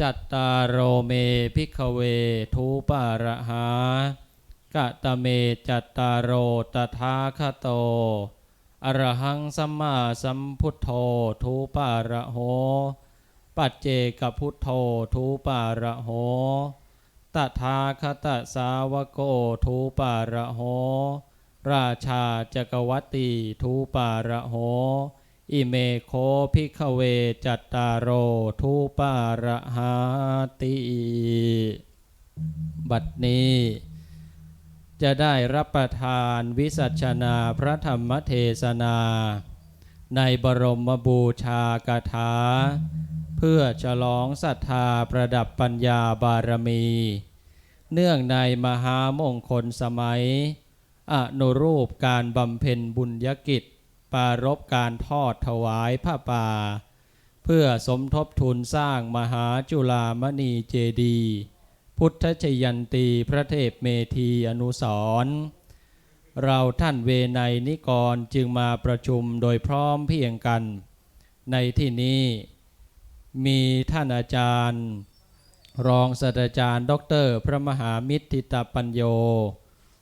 จัตตารโรเมพิกเวทูปาระหากะตะเมจัตตารโรตถาคโตอรหังสัมมาสัมพุทโธทูปาระโห ปัจเจกพุทโธทูปาระโหตถาคตสาวโกทูปาระโห ราชาจักรวัตติทูปาระโห อิเมโคพิกเวจัตตารโรทูปาระหาติ บัดนี้ จะได้รับประทานวิสัชนาพระธรรมเทศนา ในบรมบูชากถา เพื่อฉลองศรัทธาประดับปัญญาบารมี เนื่องในมหามงคลสมัย อนุรูปการบำเพ็ญบุญยกิจ ปรารบการทอดถวายผ้าป่า เพื่อสมทบทุนสร้างมหาจุฬามณีเจดีย์พุทธชยันตีพระเทพเมธีอนุสรเราท่านเวไนยนิกรจึงมาประชุมโดยพร้อมเพียงกัน ในที่นี้มีท่านอาจารย์ รองศาสตราจารย์ดอกเตอรพระมหามิตรทิตปัญโย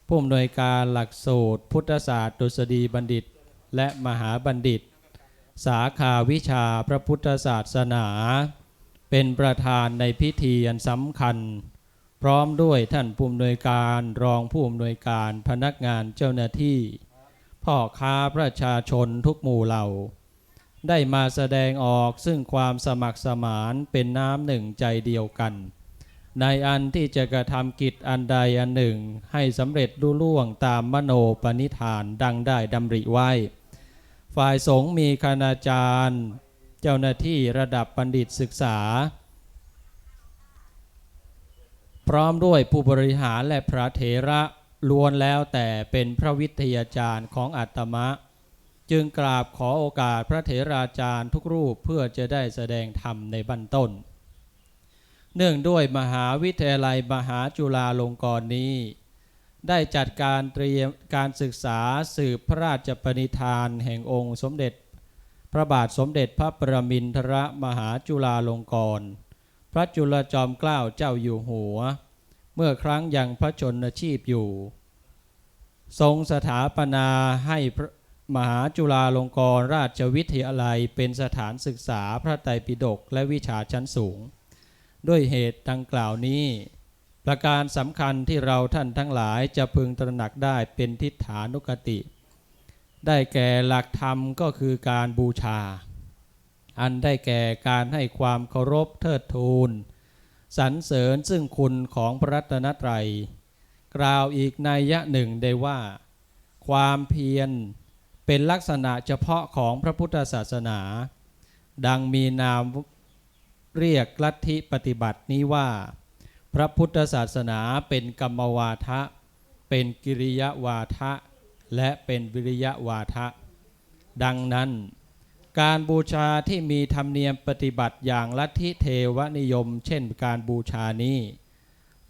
ผู้อำนวยการหลักสูตร พุทธศาสตร์ดุษฎีบัณฑิต และมหาบัณฑิต สาขาวิชาพระพุทธศาสนา เป็นประธานในพิธีอันสำคัญ พร้อมด้วยท่านผู้อำนวยการรองผู้อำนวยการพนักงานเจ้าหน้าที่ พ่อค้าประชาชนทุกหมู่เหล่า ได้มาแสดงออกซึ่งความสมัครสมานเป็นน้ำหนึ่งใจเดียวกันในอันที่จะกระทำกิจอันใดอันหนึ่งให้สำเร็จรุ่ล่วงตามมโนปณิธานดังได้ดำริไว้ ฝ่ายสงฆ์มีคณาจารย์ เจ้าหน้าที่ระดับบัณฑิตศึกษา พร้อมด้วยผู้บริหารและพระเถระล้วนแล้วแต่เป็นพระวิทยาจารย์ของอาตมะ จึงกราบขอโอกาสพระเถราจารย์ทุกรูปเพื่อจะได้แสดงธรรมในบันต้น เนื่องด้วยมหาวิทยาลัยมหาจุฬาลงกรณ์นี้ ได้จัดการเตรียมการศึกษาสืบพระราชปณิธานแห่งองค์สมเด็จ พระบาทสมเด็จพระประมินทรมหาจุฬาลงกรณ์พระจุลจอมเกล้าเจ้าอยู่หัว เมื่อครั้งยังพระชนชีพอยู่ ทรงสถาปนาให้มหาจุฬาลงกรณราชวิทยาลัยเป็นสถานศึกษาพระไตรปิฎกและวิชาชั้นสูง ด้วยเหตุดังกล่าวนี้ ประการสำคัญที่เราท่านทั้งหลายจะพึงตระหนักได้เป็นทิฏฐานุกติ ได้แก่หลักธรรมก็คือการบูชา อันได้แก่การให้ความเคารพเทิดทูนสรรเสริญซึ่งคุณของพระรัตนตรัย กล่าวอีกนัยยะหนึ่งได้ว่า ความเพียรเป็นลักษณะเฉพาะของพระพุทธศาสนา ดังมีนามเรียกลัทธิปฏิบัตินี้ว่า ระพุทธศาสนาเป็นกรรมวาทะ เป็นกิริยวาทะ และเป็นวิริยวาทะ ดังนั้น การบูชาที่มีธรรมเนียมปฏิบัติอย่างลัทธิเทวนิยม เช่นการบูชานี้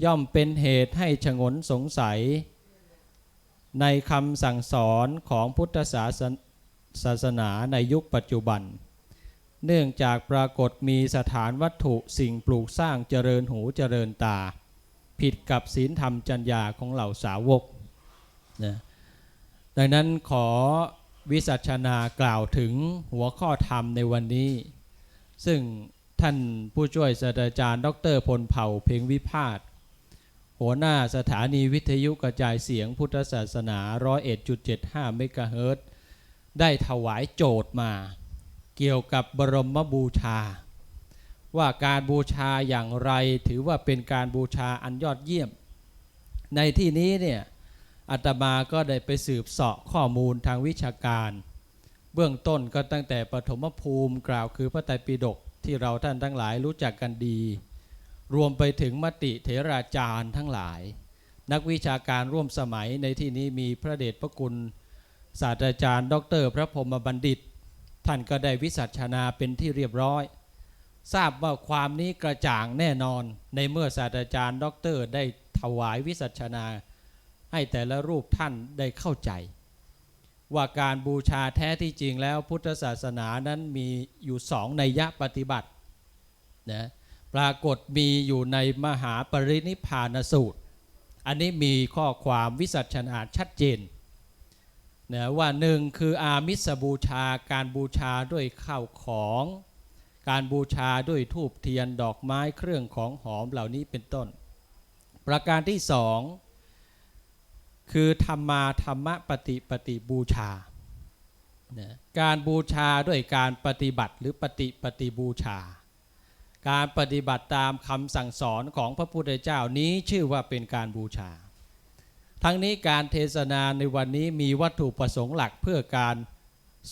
ย่อมเป็นเหตุให้ฉงนสงสัย ในคำสั่งสอนของพุทธศาสนศาสนาในยุคปัจจุบัน เนื่องจากปรากฏมีสถานวัตถุสิ่งปลูกสร้างเจริญหูเจริญตา ผิดกับศีลธรรมจัญญาของเหล่าสาวกนะดังนั้นขอวิสัชนากล่าวถึงหัวข้อธรรมในวันนี้ ซึ่งท่านผู้ช่วยศาสตราจารย์ ดรพลเผ่าเพ็งวิพาทหัวหน้าสถานีวิทยุกระจายเสียงพุทธศาสนา 101.75 เมกะเฮิรตซ์ได้ถวายโจทย์มา เกี่ยวกับบรมบูชา ว่าการบูชาอย่างไรถือว่าเป็นการบูชาอันยอดเยี่ยม ในที่นี้เนี่ยอาตมาก็ได้ไปสืบเสาะข้อมูลทางวิชาการ เบื้องต้นก็ตั้งแต่ปฐมภูมิกล่าวคือพระไตรปิฎกที่เราท่านทั้งหลายรู้จักกันดี รวมไปถึงมติเถราจารย์ทั้งหลาย นักวิชาการร่วมสมัยในที่นี้มีพระเดชพระคุณศาสตราจารย์ ดร พระพรหมบัณฑิต ท่านก็ได้วิสัชนาเป็นที่เรียบร้อย ทราบว่าความนี้กระจ่างแน่นอนในเมื่อศาสตราจารย์ ด็อกเตอร์ได้ถวายวิสัชนา ให้แต่ละรูปท่านได้เข้าใจ ว่าการบูชาแท้ที่จริงแล้วพุทธศาสนานั้นมีอยู่สองในยะปฏิบัตินะปรากฏมีอยู่ในมหาปรินิพพานสูตร อันนี้มีข้อความวิสัชนาชัดเจน นะว่าหนึ่งคืออามิสบูชาการบูชาด้วยข้าวของ การบูชาด้วยทูบเทียนดอกไม้เครื่องของหอมเหล่านี้เป็นต้น ประการที่สองคือธรรมาธรรมปฏิปฏิบูชานะการบูชาด้วยการปฏิบัติหรือปฏิปฏิบูชา การปฏิบัติตามคำสั่งสอนของพระพุทธเจ้านี้ชื่อว่าเป็นการบูชา ทั้งนี้การเทศนาในวันนี้มีวัตถุประสงค์หลักเพื่อการ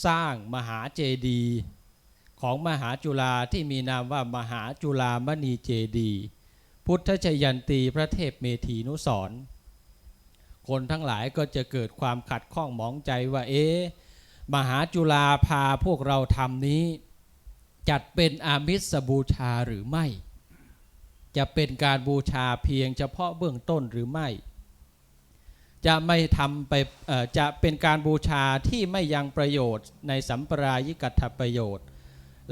สร้างมหาเจดีย์ของมหาจุฬาที่มีนามว่ามหาจุฬามณีเจดีย์พุทธชยันตีพระเทพเมธีนุสร์คนทั้งหลายก็จะเกิดความขัดข้องหมองใจว่าเอ๊มหาจุฬาพาพวกเราทำนี้ จัดเป็นอามิสบูชาหรือไม่ จะเป็นการบูชาเพียงเฉพาะเบื้องต้นหรือไม่ จะไม่ทำไปจะเป็นการบูชาที่ไม่ยังประโยชน์ในสัมปรายิกัตถประโยชน์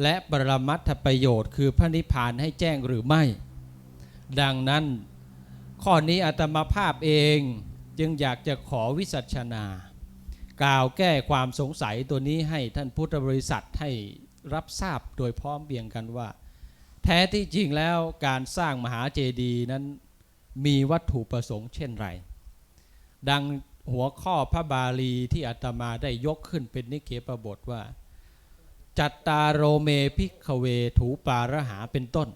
และปรมัตถประโยชน์ คือพระนิพพานให้แจ้งหรือไม่ ดังนั้นข้อนี้อาตมาภาพเองจึงอยากจะขอวิสัชนา กล่าวแก้ความสงสัยตัวนี้ให้ท่านพุทธบริษัทให้รับทราบโดยพร้อมเพียงกันว่า แท้ที่จริงแล้วการสร้างมหาเจดีย์นั้นมีวัตถุประสงค์เช่นไร ดังหัวข้อพระบาลีที่อาตมาได้ยกขึ้นเป็นนิเคปบทว่า จัตตาโรเมพิกเวถูปาระหาเป็นต้น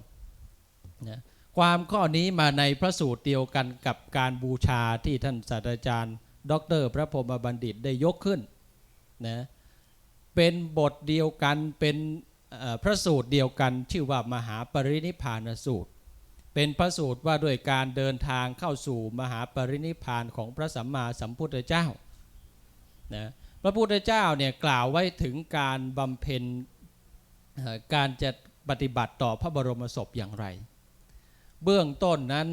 นะความข้อนี้มาในพระสูตรเดียวกันกับการบูชาที่ท่านศาสตราจารย์ ดร พระพรหมบัณฑิตได้ยกขึ้นนะเป็นบทเดียวกันเป็นพระสูตรเดียวกันชื่อว่ามหาปรินิพพานสูตร เป็นพระสูตรว่าด้วยการเดินทางเข้าสู่มหาปรินิพานของพระสัมมาสัมพุทธเจ้านะพระพุทธเจ้าเนี่ยกล่าวไว้ถึงการบำเพ็ญการจะปฏิบัติต่อพระบรมศพอย่างไร เบื้องต้นนั้น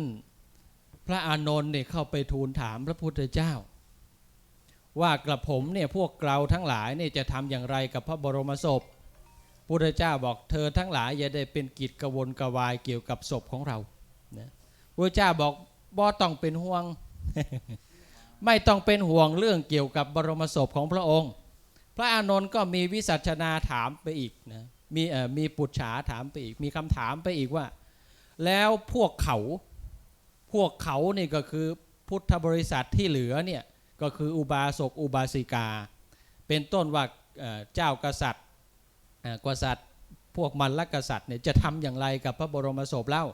พระอานนท์เนี่ยเข้าไปทูลถามพระพุทธเจ้า ว่ากระผมเนี่ยพวกเราทั้งหลายเนี่ยจะทำอย่างไรกับพระบรมศพพุทธเจ้าบอกเธอทั้งหลายอย่าได้เป็นกิจกวนกวายเกี่ยวกับศพของเรา พระเจ้าบอกบ่ต้องเป็นห่วง ไม่ต้องเป็นห่วงเรื่องเกี่ยวกับบรมศพของพระองค์ พระอานนท์ก็มีวิสัชนาถามไปอีกนะมีเอ่อมีปุจฉาถามไปอีก มีคำถามไปอีกว่า แล้วพวกเขาพวกเขานี่ก็คือพุทธบริษัทที่เหลือเนี่ยก็คืออุบาสกอุบาสิกา เป็นต้นว่าเจ้ากษัตริย์กษัตริย์ พวกมันละกษัตริย์เนี่ยจะทำอย่างไรกับพระบรมศพเล่า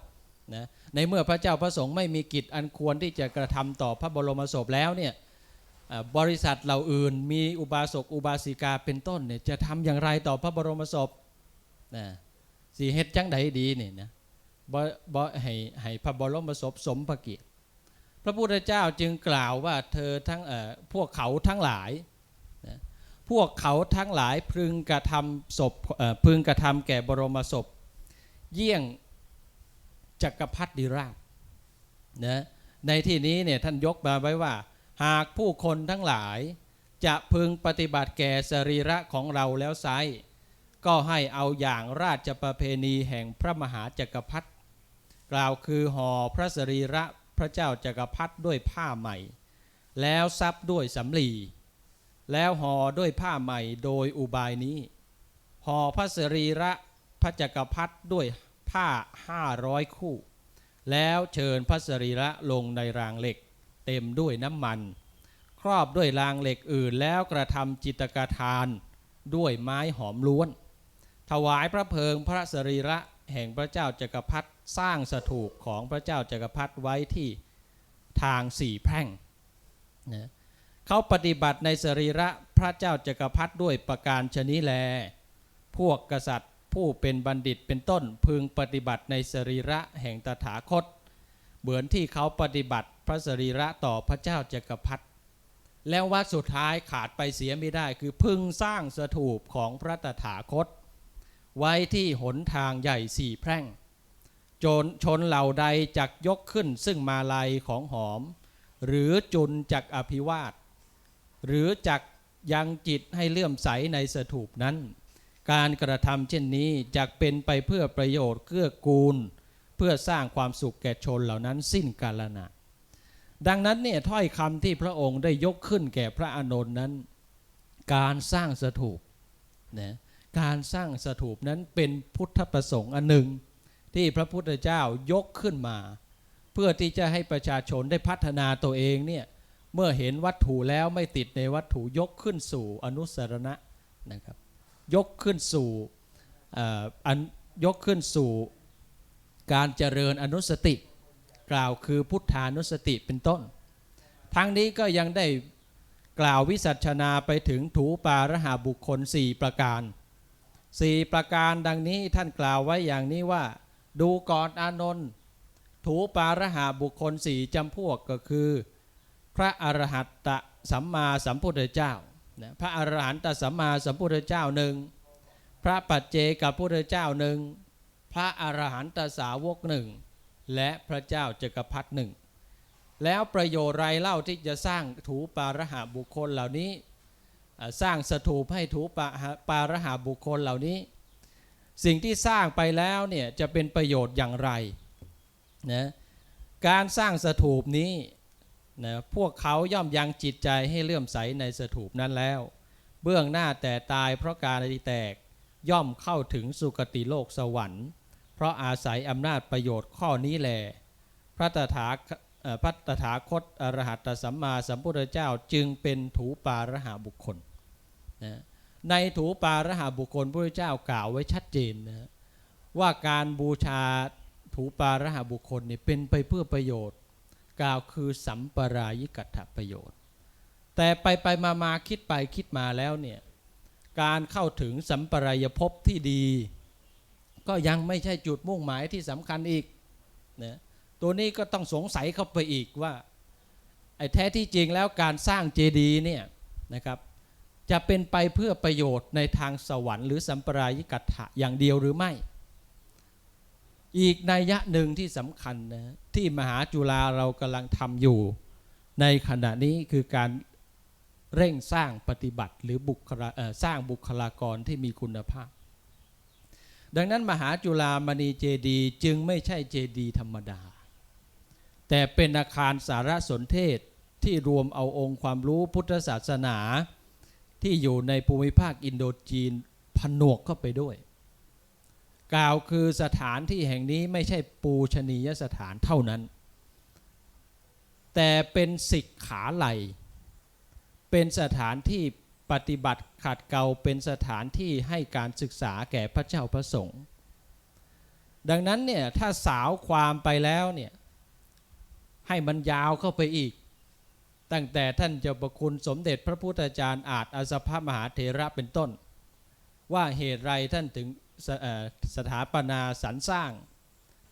นะในเมื่อพระเจ้าพระสงฆ์ไม่มีกิจอันควรที่จะกระทำต่อพระบรมศพแล้วเนี่ยบริษัทเหล่าอื่น มีอุบาสกอุบาสิกาเป็นต้นเนี่ยจะทำอย่างไรต่อพระบรมศพนะสีเฮ็ดจังใดดีเนี่ยนะบ่บ่ให้ให้พระบรมศพสมพระเกียรติพระพุทธเจ้าจึงกล่าวว่าเธอทั้งเอ่อพวกเขาทั้งหลายนะพวกเขาทั้งหลายพึงกระทำศพพึงกระทำแก่บรมศพ เยี่ยง จักรพรรดิราชนะในที่นี้เนี่ยท่านยกมาไว้ว่า หากผู้คนทั้งหลาย จะพึงปฏิบัติแก่สรีระของเราแล้วไซก็ให้เอาอย่างราชประเพณีแห่งพระมหาจักรพรรดิกล่าวคือห่อพระสรีระพระเจ้าจักรพรรดิด้วยผ้าใหม่ แล้วซับด้วยสำลีแล้วห่อด้วยผ้าใหม่โดยอุบายนี้ห่อพระสรีระพระจักรพรรดิด้วย ผ้าห้าร้อยคู่ แล้วเชิญพระสรีระลงในรางเหล็ก เต็มด้วยน้ำมัน ครอบด้วยรางเหล็กอื่นแล้วกระทำจิตรกทานด้วยไม้หอมล้วน ถวายพระเพลิงพระสรีระแห่งพระเจ้าจักรพรรดิสร้างสถูปของพระเจ้าจักรพรรดิไว้ที่ทางสี่แพร่งนะเขาปฏิบัติในสรีระพระเจ้าจักรพรรดิด้วยประการชนิแล พวกกษัตริย์ ผู้เป็นบัณฑิตเป็นต้นพึงปฏิบัติในสรีระแห่งตถาคต เหมือนที่เขาปฏิบัติพระสรีระต่อพระเจ้าจักรพรรดิแล้ววัดสุดท้ายขาดไปเสียไม่ได้คือพึงสร้างสถูปของพระตถาคต ไว้ที่หนทางใหญ่สี่แพร่งจนชนเหล่าใดจักยกขึ้นซึ่งมาลัยของหอม หรือจุนจักอภิวาท หรือจักยังจิตให้เลื่อมใสในสถูปนั้น การกระทำเช่นนี้จักเป็นไปเพื่อประโยชน์เกื้อกูล เพื่อสร้างความสุขแก่ชนเหล่านั้นสิ้นกาลนะดังนั้นเนี่ยถ้อยคำที่พระองค์ได้ยกขึ้นแก่พระอานนท์นั้น การสร้างสถูปนะการสร้างสถูปนั้นเป็นพุทธประสงค์อันหนึ่ง ที่พระพุทธเจ้ายกขึ้นมา เพื่อที่จะให้ประชาชนได้พัฒนาตัวเองเนี่ยเมื่อเห็นวัตถุแล้วไม่ติดในวัตถุยกขึ้นสู่อนุสรณะนะครับ ยกขึ้นสู่เอ่ออันยกขึ้นสู่การเจริญอนุสติ กล่าวคือพุทธานุสติเป็นต้น ทั้งนี้ก็ยังได้กล่าววิสัชนาไปถึงถูปารหาบุคคล 4 ประการ 4 ประการดังนี้ท่านกล่าวไว้อย่างนี้ว่า ดูก่อนอานนท์ถูปารหาบุคคลสี่จำพวกก็คือ พระอรหัตตสัมมาสัมพุทธเจ้า นะพระอรหันตสัมมาสัมพุทธเจ้าหนึ่งพระปัจเจกับพุทธเจ้าหนึ่งพระอรหันตสาวกหนึ่งและพระเจ้าจักรพรรดิหนึ่งแล้วประโยชน์ไรเล่าที่จะสร้างถูปารหาบุคคลเหล่านี้ สร้างสถูปให้ถูปาปารหาบุคคลเหล่านี้ สิ่งที่สร้างไปแล้วเนี่ยจะเป็นประโยชน์อย่างไรนะการสร้างสถูปนี้ นะพวกเขาย่อมยังจิตใจให้เลื่อมใสในสถูปนั้นแล้ว เบื้องหน้าแต่ตายเพราะการอดีแตกย่อมเข้าถึงสุคติโลกสวรรค์ เพราะอาศัยอำนาจประโยชน์ข้อนี้แหลพระตถาคเอ่อพระตถาคตอรหัตตสัมมาสัมพุทธเจ้าจึงเป็นถูปารหาบุคคลนะในถูปารหาบุคคลพระพุทธเจ้ากล่าวไว้ชัดเจนนะว่าการบูชาถูปารหาบุคคลเนี่ยเป็นไปเพื่อประโยชน์ กล่าวคือสัมปรายิกัตถประโยชน์ แต่ไปไปมามาคิดไปคิดมาแล้วเนี่ยการเข้าถึงสัมปรายภพที่ดี ก็ยังไม่ใช่จุดมุ่งหมายที่สำคัญอีกนะตัวนี้ก็ต้องสงสัยเข้าไปอีกว่าไอ้แท้ที่จริงแล้วการสร้างเจดีย์เนี่ยนะครับจะเป็นไปเพื่อประโยชน์ในทางสวรรค์หรือสัมปรายิกัตถะอย่างเดียวหรือไม่ อีกนัยยะหนึ่งที่สำคัญนะที่มหาจุฬาเรากำลังทำอยู่ ในขณะนี้คือการเร่งสร้างปฏิบัติหรือบุคลาสร้างบุคลากรที่มีคุณภาพ ดังนั้นมหาจุฬามณีเจดีจึงไม่ใช่เจดีธรรมดา แต่เป็นอาคารสารสนเทศที่รวมเอาองค์ความรู้พุทธศาสนา ที่อยู่ในภูมิภาคอินโดจีนผนวกเข้าไปด้วย กล่าวคือสถานที่แห่งนี้ไม่ใช่ปูชนียสถานเท่านั้น แต่เป็นสิกขาไหลเป็นสถานที่ปฏิบัติขัดเกลาเป็นสถานที่ให้การศึกษาแก่พระเจ้าพระสงฆ์ดังนั้นเนี่ยถ้าสาวความไปแล้วเนี่ยให้มันยาวเข้าไปอีก ตั้งแต่ท่านเจ้าประคุณสมเด็จพระพุทธาจารย์อาจอาสภามหาเถระเป็นต้น ว่าเหตุไรท่านถึง สสถาปนาสรรสร้าง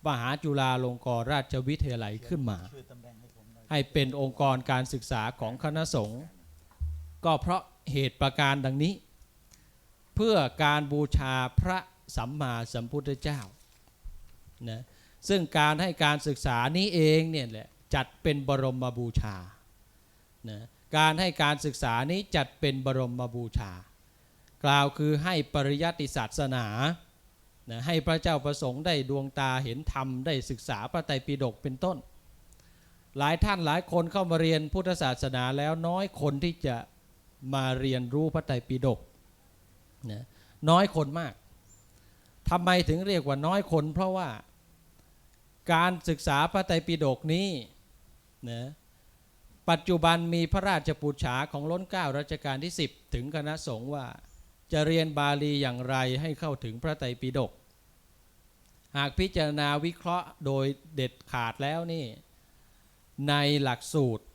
มหาจุฬาลงกรณราชวิทยาลัยขึ้นมา ให้เป็นองค์กรการศึกษาของคณะสงฆ์ก็เพราะเหตุประการดังนี้ เพื่อการบูชาพระสัมมาสัมพุทธเจ้านะซึ่งการให้การศึกษานี้เองเนี่ยแหละจัดเป็นบรมบูชานะการให้การศึกษานี้จัดเป็นบรมบูชา กล่าวคือให้ปริยัติศาสนานะให้พระเจ้าประสงค์ได้ดวงตาเห็นธรรมได้ศึกษาพระไตรปิฎกเป็นต้น หลายท่านหลายคนเข้ามาเรียนพุทธศาสนาแล้วน้อยคนที่จะมาเรียนรู้พระไตรปิฎกนะน้อยคนมากทำไมถึงเรียกว่าน้อยคน เพราะว่าการศึกษาพระไตรปิฎกนี้นะปัจจุบันมีพระราชปุจฉาของล้นเกล้ารัชกาลที่ 10 ถึงคณะสงฆ์ว่า จะเรียนบาลีอย่างไรให้เข้าถึงพระไตรปิฎกหากพิจารณาวิเคราะห์โดยเด็ดขาดแล้วนี่ ในหลักสูตร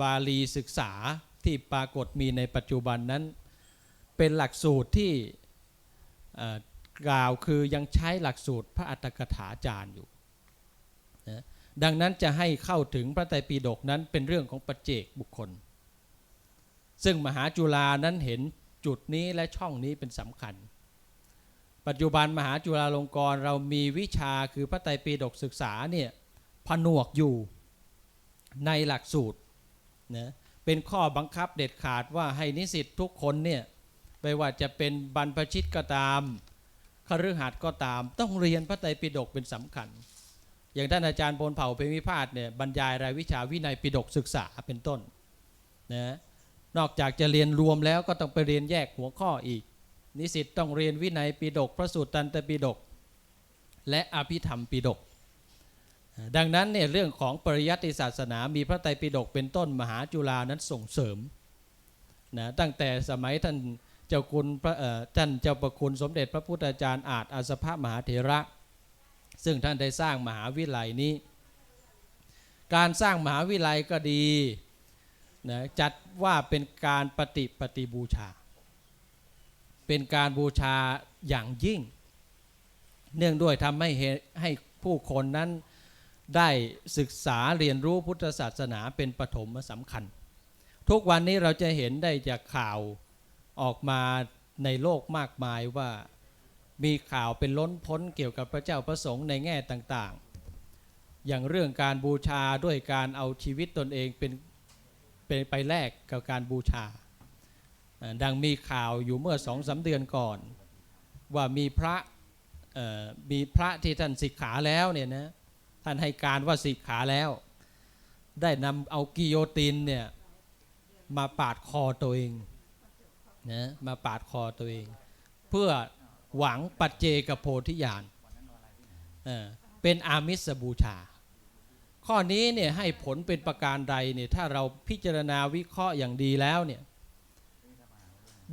บาลีศึกษาที่ปรากฏมีในปัจจุบันนั้น เป็นหลักสูตรที่กล่าวคือยังใช้หลักสูตรพระอัตถกถาจารย์อยู่นะดังนั้นจะให้เข้าถึงพระไตรปิฎกนั้นเป็นเรื่องของปัจเจกบุคคล ซึ่งมหาจุฬานั้นเห็น จุดนี้และช่องนี้เป็นสำคัญ ปัจจุบันมหาจุฬาลงกรณ์เรามีวิชาคือพระไตรปิฎกศึกษาเนี่ยผนวกอยู่ในหลักสูตรนะเป็นข้อบังคับเด็ดขาดว่าให้นิสิตทุกคนเนี่ยไม่ว่าจะเป็นบรรพชิตก็ตามคฤหัสถ์ก็ตาม ต้องเรียนพระไตรปิฎกเป็นสำคัญ อย่างท่านอาจารย์พลเผ่าเพมิพาสเนี่ยบรรยายรายวิชาวินัยปิฎกศึกษาเป็นต้นนะ นอกจากจะเรียนรวมแล้วก็ต้องไปเรียนแยกหัวข้ออีก นิสิตต้องเรียนวินัยปิฎกพระสูตรตันตปิฎกและอภิธรรมปิฎกดังนั้นเนี่ยเรื่องของปริยัติศาสนามีพระไตรปิฎกเป็นต้นมหาจุฬานั้นส่งเสริมนะตั้งแต่สมัยท่านเจ้าคุณพระเอ่อท่านเจ้าประคุณสมเด็จพระพุทธาจารย์อาจอาสภะมหาเถระ ซึ่งท่านได้สร้างมหาวิทยาลัยนี้ การสร้างมหาวิทยาลัยก็ดี นะจัดว่าเป็นการปฏิปฏิบูชา เป็นการบูชาอย่างยิ่ง เนื่องด้วยทำให้เหให้ผู้คนนั้นได้ศึกษาเรียนรู้พุทธศาสนาเป็นปฐมสำคัญ ทุกวันนี้เราจะเห็นได้จากข่าวออกมาในโลกมากมายว่ามีข่าวเป็นล้นพ้นเกี่ยวกับพระเจ้าประสงค์ในแง่ต่างๆ อย่างเรื่องการบูชาด้วยการเอาชีวิตตนเองเป็น เป็นไปแลกกับการบูชา ดังมีข่าวอยู่เมื่อสองสาเดือนก่อน ว่ามีพระมีพระที่ท่านสิกขาแล้วเนี่ยนะท่านให้การว่าสิกขาแล้ว ได้นำเอากิโยตินเนี่ยมาปาดคอตัวเองนะมาปาดคอตัวเอง เพื่อหวังปัจเจกโพธิญาณเเป็นอามิสบูชา ข้อนี้เนี่ยให้ผลเป็นประการใดเนี่ยถ้าเราพิจารณาวิเคราะห์อย่างดีแล้วเนี่ย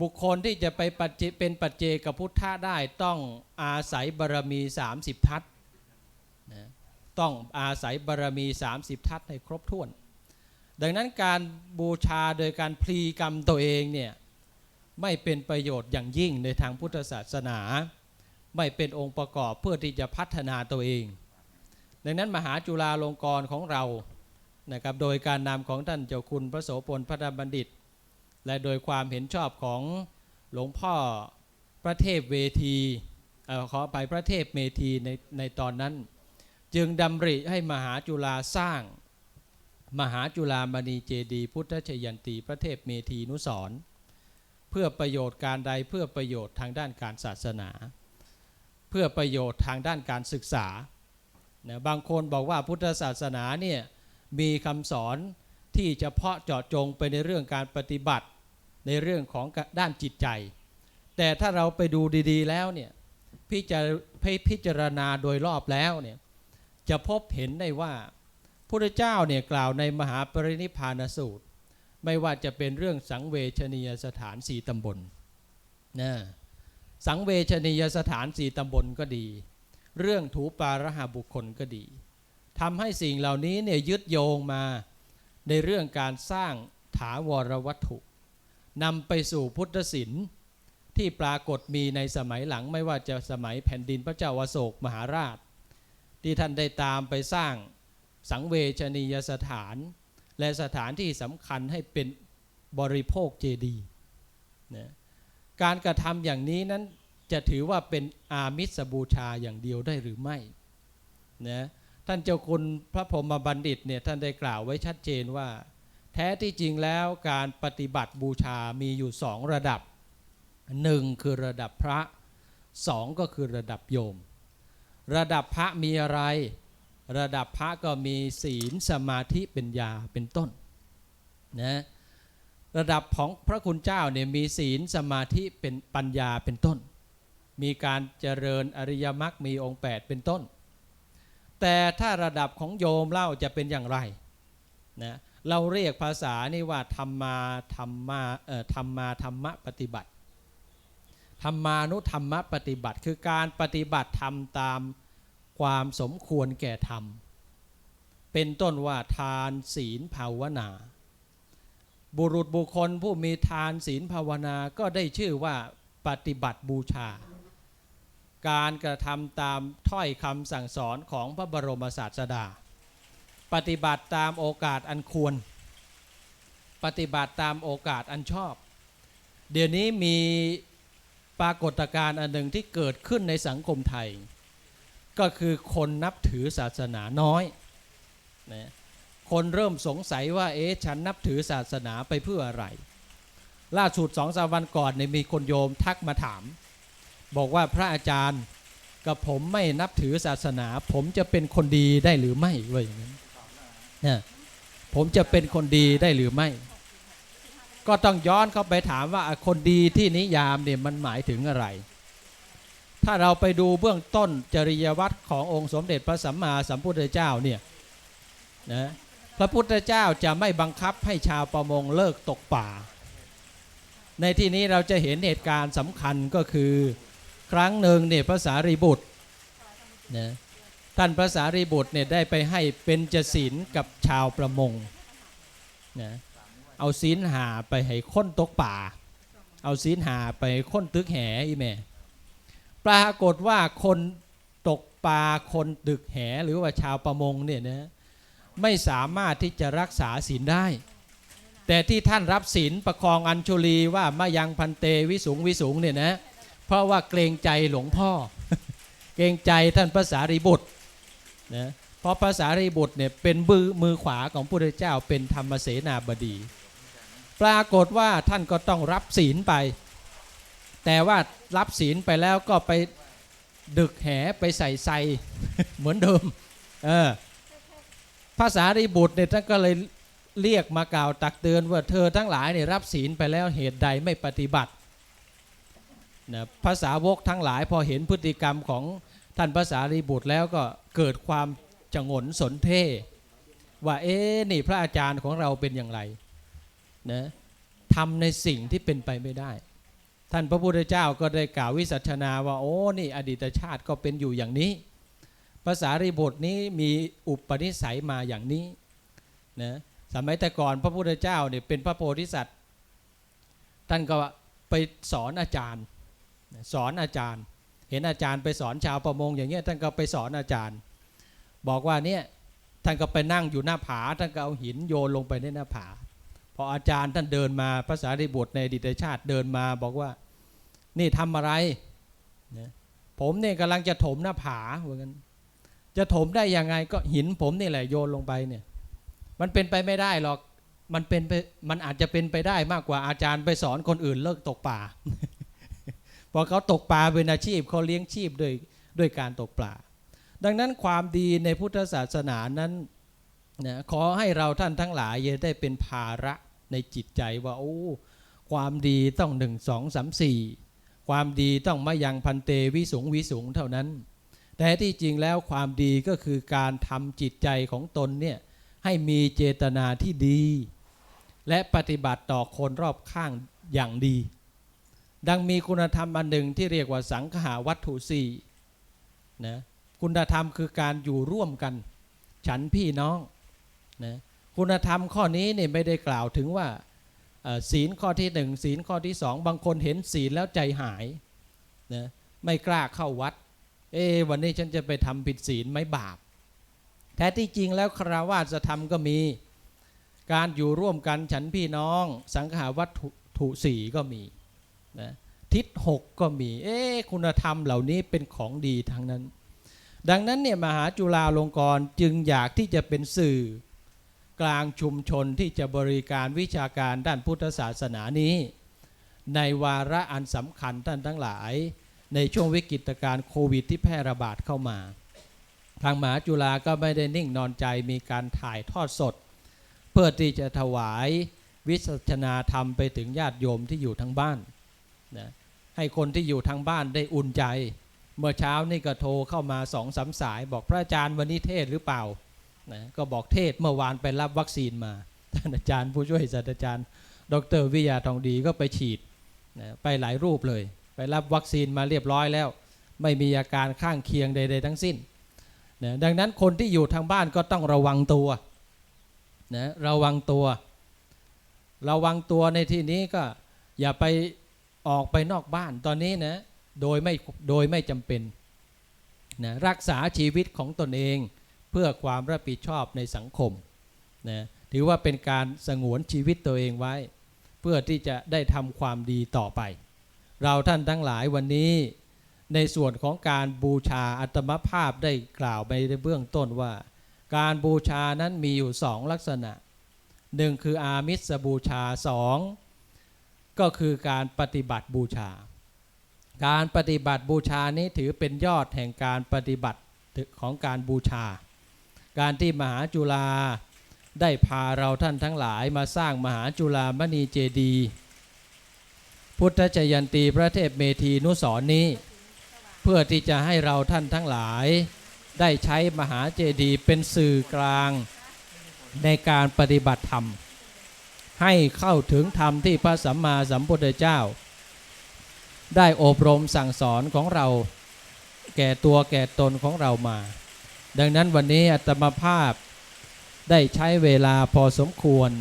บุคคลที่จะไปปัจเจเป็นปัจเจกพุทธะได้ต้องอาศัยบารมี 30 ทัศนะต้องอาศัยบารมี 30 ทัศให้ครบถ้วน ดังนั้นการบูชาโดยการพลีกรรมตัวเองเนี่ยไม่เป็นประโยชน์อย่างยิ่งในทางพุทธศาสนา ไม่เป็นองค์ประกอบเพื่อที่จะพัฒนาตัวเอง ดังนั้นมหาจุฬาลงกรณ์ของเรานะครับโดยการนำของท่านเจ้าคุณพระโสพลพระธรรมบัณฑิต และโดยความเห็นชอบของหลวงพ่อพระเทพเวทีออขอไปพระเทพเมธีในในตอนนั้น จึงดำริให้มหาจุฬาสร้าง มหาจุฬามณีเจดี พุทธชยันตีพระเทพเมธีนุสรเพื่อประโยชน์การใดเพื่อประโยชน์ทางด้านการศาสนา เพื่อประโยชน์ทางด้านการศึกษา นะบางคนบอกว่าพุทธศาสนาเนี่ยมีคำสอนที่เฉพาะเจาะจงไปในเรื่องการปฏิบัติในเรื่องของด้านจิตใจ แต่ถ้าเราไปดูดีๆแล้วเนี่ยพิจารพิจารณาโดยรอบแล้วเนี่ยจะพบเห็นได้ว่าพระเจ้าเนี่ยกล่าวในมหาปรินิพพานสูตร ไม่ว่าจะเป็นเรื่องสังเวชนียสถานสี่ตำบลนะสังเวชนียสถานสี่ตำบลก็ดี เรื่องถูปาระหาบุคคลก็ดีทำให้สิ่งเหล่านี้เนี่ยยึดโยงมาในเรื่องการสร้างถาวรวัตถุนำไปสู่พุทธศิลป์ที่ปรากฏมีในสมัยหลังไม่ว่าจะสมัยแผ่นดินพระเจ้าอโศกมหาราช ที่ท่านได้ตามไปสร้างสังเวชนียสถาน และสถานที่สำคัญให้เป็นบริโภคเจดีนะการกระทำอย่างนี้นั้น จะถือว่าเป็นอามิสบูชาอย่างเดียวได้หรือไม่นะท่านเจ้าคุณพระพรหมบัณฑิตเนี่ยท่านได้กล่าวไว้ชัดเจนว่า แท้ที่จริงแล้วการปฏิบัติบูชามีอยู่สองระดับหนึ่งคือระดับพระสองก็คือระดับโยม ระดับพระมีอะไร ระดับพระก็มีศีลสมาธิเป็นยาเป็นต้นนะระดับของพระคุณเจ้าเนี่ยมีศีลสมาธิเป็นปัญญาเป็นต้น มีการเจริญอริยมรรคมีองค์ 8 เป็นต้น แต่ถ้าระดับของโยมเล่าจะเป็นอย่างไรนะเราเรียกภาษานี่ว่าธรรมาธรรมาเอ่อธรรมาธรรมะปฏิบัติธรรมานุธรรมะปฏิบัติ คือการปฏิบัติธรรมตามความสมควรแก่ธรรม เป็นต้นว่าทานศีลภาวนา บุรุษบุคคลผู้มีทานศีลภาวนาก็ได้ชื่อว่าปฏิบัติบูชา การกระทำตามถ้อยคำสั่งสอนของพระบรมศาสดา ปฏิบัติตามโอกาสอันควร ปฏิบัติตามโอกาสอันชอบ เดี๋ยวนี้มีปรากฏการณ์อันหนึ่งที่เกิดขึ้นในสังคมไทย ก็คือคนนับถือศาสนาน้อยนะคนเริ่มสงสัยว่าเอ๊ะฉันนับถือศาสนาไปเพื่ออะไร ล่าสุดสองสามวันก่อนเนี่ยมีคนโยมทักมาถาม บอกว่าพระอาจารย์กับผมไม่นับถือศาสนา ผมจะเป็นคนดีได้หรือไม่ว่าอย่างนั้นนะผมจะเป็นคนดีได้หรือไม่ ก็ต้องย้อนเข้าไปถามว่าคนดีที่นิยามเนี่ยมันหมายถึงอะไร ถ้าเราไปดูเบื้องต้นจริยวัตรขององค์สมเด็จพระสัมมาสัมพุทธเจ้าเนี่ยนะพระพุทธเจ้าจะไม่บังคับให้ชาวประมงเลิกตกป่า ในที่นี้เราจะเห็นเหตุการณ์สำคัญก็คือ ครั้งหนึ่งเนี่ยพระสารีบุตรนะท่านพระสารีบุตรเนี่ยได้ไปให้เป็นจศีลกับชาวประมงนะเอาศีลหาไปให้ค้นตกป่า เอาศีลหาไปค้นตึกแหอีแม่ปรากฏว่าคนตกปลาคนตึกแหหรือว่าชาวประมงเนี่ยนะไม่สามารถที่จะรักษาศีลได้ แต่ที่ท่านรับศีลประคองอัญชุลีว่ามายังพันเตวิสุงวิสุงเนี่ยนะ เพราะว่าเกรงใจหลวงพ่อ เกรงใจท่านภาษารีบุตรนะเพราะภาษารีบุตรเนี่ยเป็นมือมือขวาของพระพุทธเจ้าเป็นธรรมเสนาบดี ปรากฏว่าท่านก็ต้องรับศีลไป แต่ว่ารับศีลไปแล้วก็ไปดึกแหไปใส่ไซเหมือนเดิมเออภาษารีบุตรเนี่ยท่านก็เลยเรียกมากล่าวตักเตือนว่าเธอทั้งหลายเนี่ยรับศีลไปแล้วเหตุใดไม่ปฏิบัติ นะภาษาวกทั้งหลายพอเห็นพฤติกรรมของท่านภาษารีบุตรแล้วก็เกิดความจงนสนเท่ว่าเอ๊ะนี่พระอาจารย์ของเราเป็นอย่างไรนะทำในสิ่งที่เป็นไปไม่ได้ ท่านพระพุทธเจ้าก็ได้กล่าววิสัชนาว่าโอ้นี่อดีตชาติก็เป็นอยู่อย่างนี้ภาษารีบุตรนี้มีอุปนิสัยมาอย่างนี้นะสมัยแต่ก่อนพระพุทธเจ้าเนี่ยเป็นพระโพธิสัตว์ท่านก็ไปสอนอาจารย์ สอนอาจารย์ เห็นอาจารย์ไปสอนชาวประมง อย่างเงี้ยท่านก็ไปสอนอาจารย์ บอกว่าเนี่ยท่านก็ไปนั่งอยู่หน้าผาท่านก็เอาหินโยนลงไปในหน้าผาพออาจารย์ท่านเดินมาภาษาริบุตรในดิตชาติเดินมาบอกว่า นี่ทำอะไรนะผมเนี่ยกำลังจะถมหน้าผาเหมือนกันจะถมได้ยังไงก็หินผมนี่แหละโยนลงไปเนี่ย มันเป็นไปไม่ได้หรอกมันเป็นไปมันอาจจะเป็นไปได้มากกว่าอาจารย์ไปสอนคนอื่นเลิกตกป่า พอเขาตกปลาเป็นอาชีพเขาเลี้ยงชีพด้วยด้วยการตกปลา ดังนั้นความดีในพุทธศาสนานั้นนะขอให้เราท่านทั้งหลายอย่าได้เป็นภาระในจิตใจว่าโอ้ความดีต้องหนึ่งสองสามสี่ความดีต้องมายังพันเตวิสุงวิสุงเท่านั้น แต่ที่จริงแล้วความดีก็คือการทำจิตใจของตนเนี่ยให้มีเจตนาที่ดี และปฏิบัติต่อคนรอบข้างอย่างดี ดังมีคุณธรรมอันหนึ่งที่เรียกว่าสังขหาวัตถุสี่นะคุณธรรมคือการอยู่ร่วมกัน ฉันพี่น้องนะคุณธรรมข้อนี้เนี่ยไม่ได้กล่าวถึงว่าศีลข้อที่หนึ่งศีลข้อที่สองบางคนเห็นศีลแล้วใจหายนะไม่กล้าเข้าวัด เอวันนี้ฉันจะไปทำผิดศีลไหมบาปแท้ที่จริงแล้วคราวาสธรรมก็มี การอยู่ร่วมกันฉันพี่น้อง สังขาวัตถุถุสี่ก็มี นะทิศหกก็มี เอ๊คุณธรรมเหล่านี้เป็นของดีทั้งนั้น ดังนั้นเนี่ยมหาจุฬาลงกรณ์จึงอยากที่จะเป็นสื่อกลางชุมชนที่จะบริการวิชาการด้านพุทธศาสนานี้ ในวาระอันสำคัญท่านทั้งหลาย ในช่วงวิกฤตการโควิดที่แพร่ระบาดเข้ามา ทางมหาจุฬาก็ไม่ได้นิ่งนอนใจมีการถ่ายทอดสด เพื่อที่จะถวายวิสัชนาธรรมไปถึงญาติโยมที่อยู่ทั้งบ้าน นะให้คนที่อยู่ทางบ้านได้อุ่นใจ เมื่อเช้านี่ก็โทรเข้ามาสองสาสาย บอกพระอาจารย์วันนี้เทศหรือเปล่านะก็บอกเทศเมื่อวานไปรับวัคซีนมาท่านอาจารย์ผู้ช่วยศาสตราจารย์ ดรวิยาทองดีก็ไปฉีดนะไปหลายรูปเลย ไปรับวัคซีนมาเรียบร้อยแล้ว ไม่มีอาการข้างเคียงใด ๆ ทั้งสิ้นนะดังนั้นคนที่อยู่ทางบ้านก็ต้องระวังตัวนะระวังตัว ระวังตัวในที่นี้ก็อย่าไป ออกไปนอกบ้านตอนนี้นะโดยไม่โดยไม่จำเป็นนะรักษาชีวิตของตนเองเพื่อความรับผิดชอบในสังคมนะถือว่าเป็นการสงวนชีวิตตัวเองไว้ เพื่อที่จะได้ทำความดีต่อไป เราท่านทั้งหลายวันนี้ ในส่วนของการบูชาอัตมภาพได้กล่าวไปในเบื้องต้นว่า การบูชานั้นมีอยู่สองลักษณะหนึ่งคืออามิสบูชาสอง ก็คือการปฏิบัติบูชา การปฏิบัติบูชานี้ถือเป็นยอดแห่งการปฏิบัติของการบูชา การที่มหาจุฬาได้พาเราท่านทั้งหลายมาสร้างมหาจุฬามณีเจดีพุทธจยันตีพระเทพเมธีนุสรนี้ เพื่อที่จะให้เราท่านทั้งหลาย ได้ใช้มหาเจดีย์เป็นสื่อกลางในการปฏิบัติธรรม ให้เข้าถึงธรรมที่พระสัมมาสัมพุทธเจ้า ได้อบรมสั่งสอนของเรา แก่ตัวแก่ตนของเรามา ดังนั้นวันนี้อัตมภาพได้ใช้เวลาพอสมควร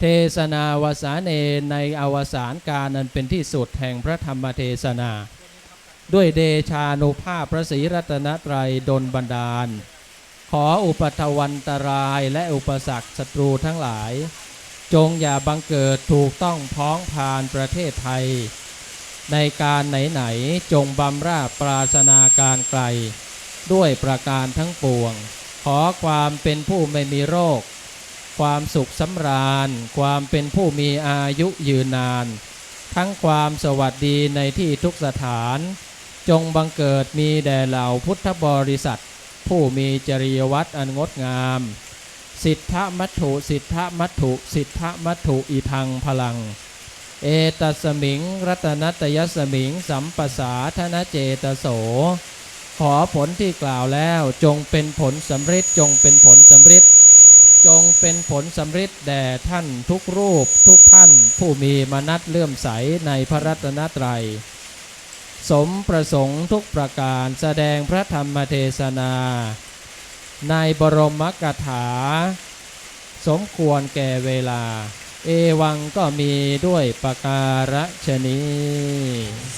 เทศนาวสานเนในอวสานการนั้นเป็นที่สุดแห่งพระธรรมเทศนา ด้วยเดชานุภาพพระศรีรัตนตรัยดลบันดาล ขออุปทวันตรายและอุปสรรคศัตรูทั้งหลาย จงอย่าบังเกิดถูกต้องพ้องผ่านประเทศไทย ในการไหนๆจงบำราบปราศนาการไกล ด้วยประการทั้งปวง ขอความเป็นผู้ไม่มีโรค ความสุขสำราญ ความเป็นผู้มีอายุยืนนาน ทั้งความสวัสดีในที่ทุกสถาน จงบังเกิดมีแด่เหล่าพุทธบริษัท ผู้มีจริยวัตรอันงดงาม สิทธมัตถุสิทธมัตถุสิทธมัตถุอีทังพลัง เอตัสมิง รัตนัตยสมิง สัมปสาธนเจตโส ขอผลที่กล่าวแล้วจงเป็นผลสำเร็จจงเป็นผลสำเร็จจงเป็นผลสำเร็จแด่ท่านทุกรูปทุกท่านผู้มีมนัตเลื่อมใสในพระรัตนตรัย สมประสงค์ทุกประการแสดงพระธรรมเทศนา ในบรมกถา สมควรแก่เวลา เอวังก็มีด้วยประการฉนี้